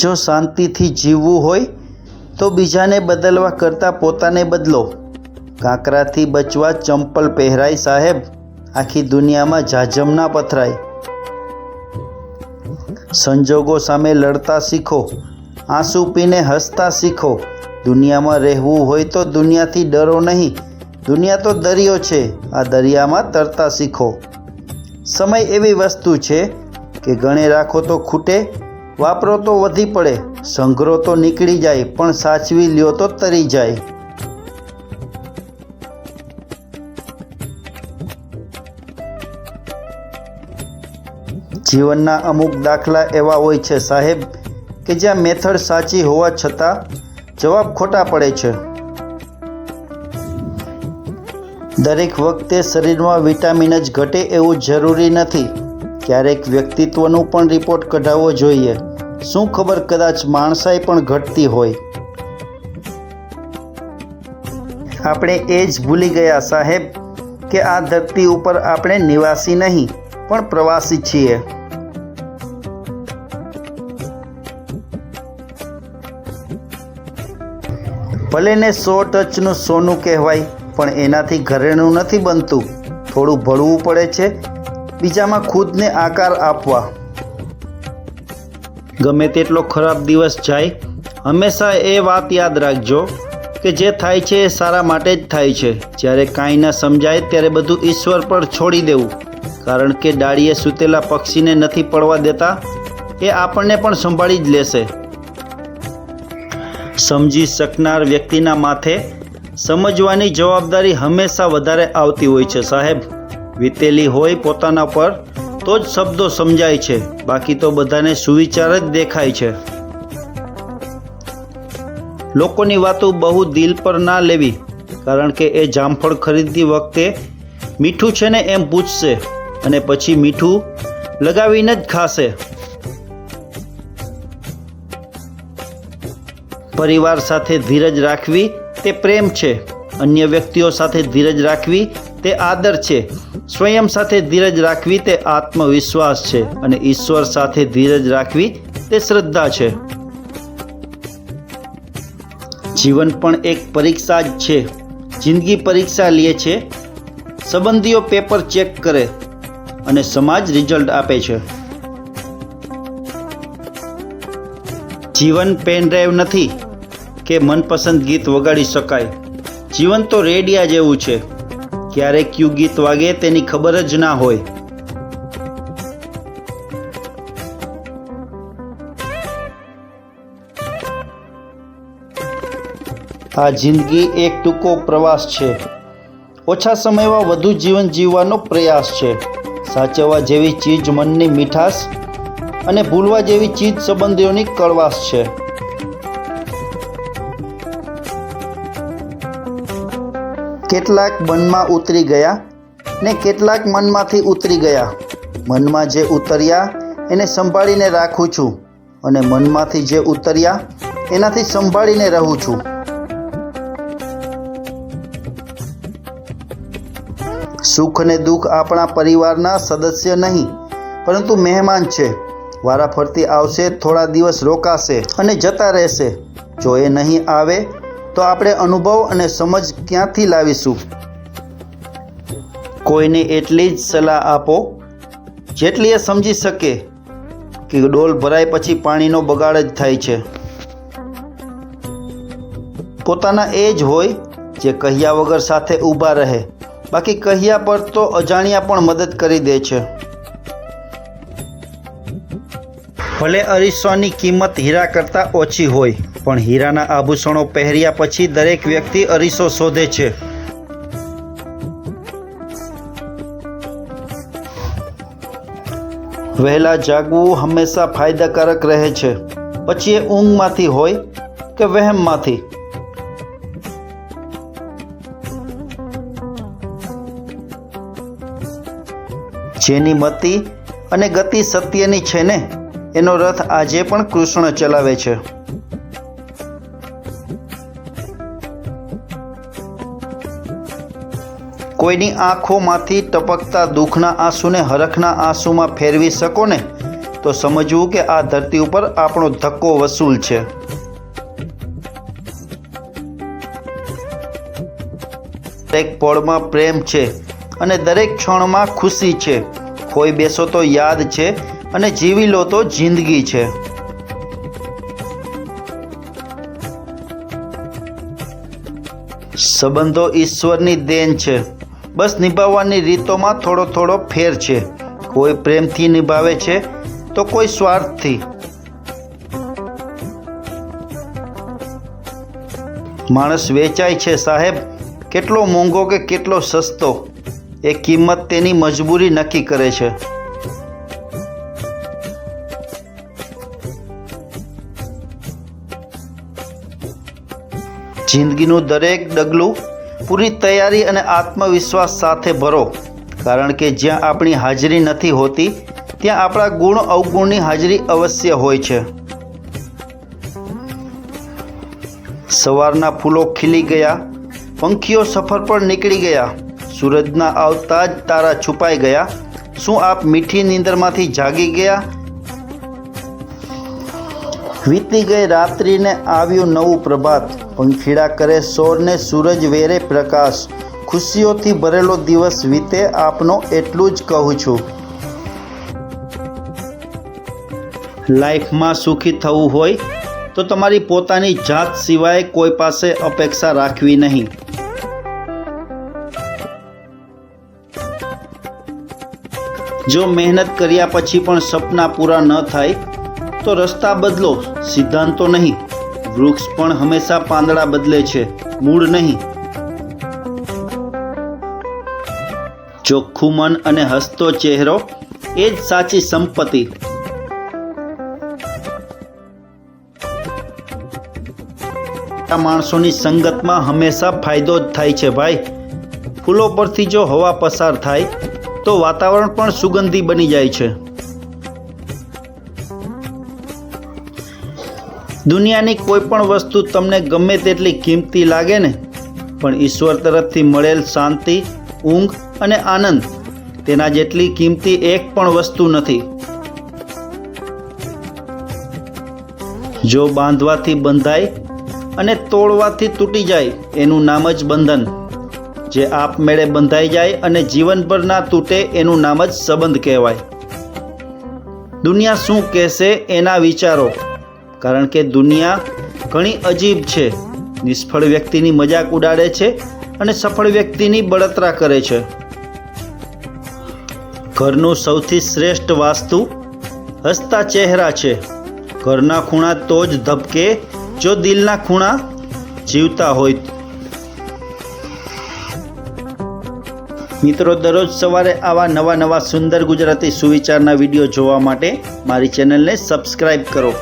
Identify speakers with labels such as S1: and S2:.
S1: જો શાંતિથી જીવવું હોય, તો બીજાને બદલવા કરતાં પોતાને બદલો. કાંકરાથી બચવા ચંપલ પહેરાય સાહેબ. આખી દુનિયામાં જાજમ ના પથરાય. સંજોગો સામે લડતા શીખો. આંસુ પીને હસતા શીખો. દુનિયામાં રહેવું હોય તો દુનિયાથી ડરો નહીં. દુનિયા તો દરિયો છે. આ દરિયામાં તરતા શીખો. સમય એવી વસ્તુ છે કે ગણે રાખો તો ખૂટે વાપરો તો વધી પડે, સંઘરો તો નીકળી જાય, પણ સાચવી લ્યો તો તરી જાય. જીવનના અમુક દાખલા એવા હોય છે, સાહેબ, કે જ્યાં મેથડ સાચી હોવા છતાં જવાબ ખોટા પડે છે. દરેક વખતે શરીરમાં વિટામિન જ ઘટે એવું જરૂરી નથી. ક્યારેક વ્યક્તિત્વનું પણ રિપોર્ટ કઢાવવો જોઈએ. શું ખબર કદાચ માણસાઈ પણ ઘટતી હોય? આપણે એ જ ભૂલી ગયા સાહેબ કે આ ધરતી ઉપર આપણે નિવાસી નહીં, પણ પ્રવાસી છીએ. ભલે ને સો ટચનું સોનું કહેવાય, પણ એનાથી ઘરેણું નથી બનતું. થોડું ભળવું પડે છે બીજામાં ખુદને આકાર આપવા. ગમે તેટલો ખરાબ દિવસ જાય, હંમેશા એ વાત યાદ રાખજો કે જે થાય છે એ સારા માટે જ થાય છે. જ્યારે કાંઈ ના સમજાય, ત્યારે બધું ઈશ્વર પર છોડી દેવું. કારણ કે ડાળીએ સૂતેલા પક્ષીને નથી પડવા દેતા, એ આપણને પણ સંભાળી જ લેશે. સમજી શકનાર વ્યક્તિના માથે સમજવાની જવાબદારી હંમેશા વધારે આવતી હોય છે, સાહેબ. વીતેલી હોય પોતાના પર, તો જ શબ્દો સમજાય છે. બાકી તો બધાને સુવિચાર જ દેખાય છે. લોકોની વાતો બહુ દિલ પર ના લેવી, કારણ કે એ જામફળ ખરીદતી વખતે મીઠું છે ને એમ પૂછશે, અને પછી મીઠું લગાવીને જ ખાશે. પરિવાર સાથે ધીરજ રાખવી તે પ્રેમ છે. અન્ય વ્યક્તિઓ સાથે ધીરજ રાખવી તે આદર છે. સ્વયં સાથે ધીરજ રાખવી તે આત્મવિશ્વાસ છે અને ઈશ્વર સાથે ધીરજ રાખવી તે શ્રદ્ધા છે. જીવન પણ એક પરીક્ષા જ છે. જિંદગી પરીક્ષા લે છે. સંબંધીઓ પેપર ચેક કરે અને સમાજ રિઝલ્ટ આપે છે. જીવન પેન ડ્રાઈવ નથી કે મનપસંદ ગીત વગાડી શકાય. જીવન તો રેડિયા જેવું છે. ક્યારે કયું ગીત વાગે તેની ખબર જ ના હોય. આ જિંદગી એક ટૂંકો પ્રવાસ છે. ઓછા સમયમાં વધુ જીવન જીવવાનો પ્રયાસ છે. સાચવવા જેવી ચીજ મનની મીઠાશ અને ભૂલવા જેવી ચીજ સંબંધીઓની કળવાશ છે. કેટલાક મનમાં ઉતરી ગયા ને કેટલાક મનમાંથી ઉતરી ગયા. મનમાં જે ઉતર્યા, એને સંભાળીને રાખું છું અને મનમાંથી જે ઉતર્યા, એનાથી સંભાળીને રહું છું. સુખ અને દુઃખ આપણા પરિવારના સદસ્ય નહીં, પરંતુ મહેમાન છે. વારાફરતી આવશે, થોડા દિવસ રોકાશે અને જતા રહેશે. જો એ નહીં આવે તો આપણે અનુભવ અને સમજ ક્યાંથી લાવીશું? કોઈને એટલી જ સલાહ આપો, જેટલી એ સમજી શકે કે ડોલ ભરાય પછી પાણીનો બગાડ જ થાય છે. પોતાના એ જ હોય જે કહ્યા વગર સાથે ઊભા રહે. બાકી કહ્યા પર તો અજાણ્યા પણ મદદ કરી દે છે. ભલે અરીસોની કિંમત હીરા કરતાં ઓછી હોય પણ હીરાના આભૂષણો પહેર્યા પછી દરેક વ્યક્તિ અરીસો શોધે છે. વહેલા જાગવું હંમેશા ફાયદાકારક રહે છે. પછી એ ઊંઘમાંથી હોય કે વહેમમાંથી? જેની મતિ અને ગતિ સત્યની છે ને, એનો રથ આજે પણ કૃષ્ણ ચલાવે છે. કોઈની આંખોમાંથી ટપકતા દુઃખના આંસુને હરખના આંસુમાં ફેરવી શકો ને? તો સમજવું કે આ ધરતી ઉપર આપણો ધક્કો વસૂલ છે. દરેક પળમાં પ્રેમ છે અને દરેક ક્ષણમાં ખુશી છે. ખોઈ બેસો તો યાદ છે અને જીવી લો તો જિંદગી છે. સંબંધો ઈશ્વરની દેન છે. બસ નિભાવવાની રીતોમાં થોડો થોડો ફેર છે. કોઈ પ્રેમથી નિભાવે છે, તો કોઈ સ્વાર્થથી. માણસ વેચાય છે સાહેબ, કેટલો મોંઘો કે કેટલો સસ્તો. એ કિંમત તેની મજબૂરી નક્કી કરે છે. જિંદગીનું દરેક ડગલું પૂરી તૈયારી અને આત્મવિશ્વાસ સાથે ભરો. કારણ કે જ્યાં આપણી હાજરી નથી હોતી, ત્યાં આપણા ગુણ અવગુણની હાજરી અવશ્ય હોય છે. સવારના ફૂલો ખીલી ગયા, પંખીઓ સફર પર નીકળી ગયા, સૂરજના આવતા જ તારા છુપાઈ ગયા, શું આપ મીઠી નીંદરમાંથી જાગી ગયા? વીતી ગઈ રાત્રિને આવ્યું નવું પ્રભાત. પંખીડા કરે સોરને સૂરજ વેરે પ્રકાશ. ખુશીઓથી ભરેલો દિવસ વીતે આપનો એટલું જ કહું છું. લાઈફમાં સુખી થવું હોય તો તમારી પોતાની જાત સિવાય કોઈ પાસે અપેક્ષા રાખવી નહીં. જો મહેનત કર્યા પછી પણ સપના પૂરા ન થાય તો રસ્તા બદલો, સિદ્ધાંતો નહીં. વૃક્ષ પણ હંમેશા પાંદડા બદલે છે, મૂળ નહીં. ચોખ્ખું મન અને હસતો ચહેરો એ જ સાચી સંપત્તિ. માણસોની સંગતમાં હંમેશા ફાયદો જ થાય છે ભાઈ. ફૂલો પરથી જો હવા પસાર થાય, તો વાતાવરણ પણ સુગંધી બની જાય છે. દુનિયાની કોઈ પણ વસ્તુ તમને ગમે તેટલી કિંમતી લાગે ને, પણ ઈશ્વર તરફથી મળેલ શાંતિ, ઊંઘ અને આનંદ તેના જેટલી કિંમતી એક પણ વસ્તુ નથી. જો બાંધવાથી બંધાય અને તોડવાથી તૂટી જાય, એનું નામ જ બંધન. જે આપમેળે બંધાઈ જાય અને જીવનભર ના તૂટે, એનું નામ જ સંબંધ કહેવાય. દુનિયા શું કહેશે એના વિચારો. કારણ કે દુનિયા ઘણી અજીબ છે. નિષ્ફળ વ્યક્તિની મજાક ઉડાડે છે અને સફળ વ્યક્તિની બળતરા કરે છે. ઘરનું સૌથી શ્રેષ્ઠ વાસ્તુ હસતા ચહેરા છે. ઘરના ખૂણા તો જ ધબકે જો દિલના ખૂણા જીવતા હોય. મિત્રો, દરરોજ સવારે આવા નવા નવા સુંદર ગુજરાતી સુવિચારના વીડિયો જોવા માટે મારી ચેનલને સબસ્ક્રાઈબ કરો.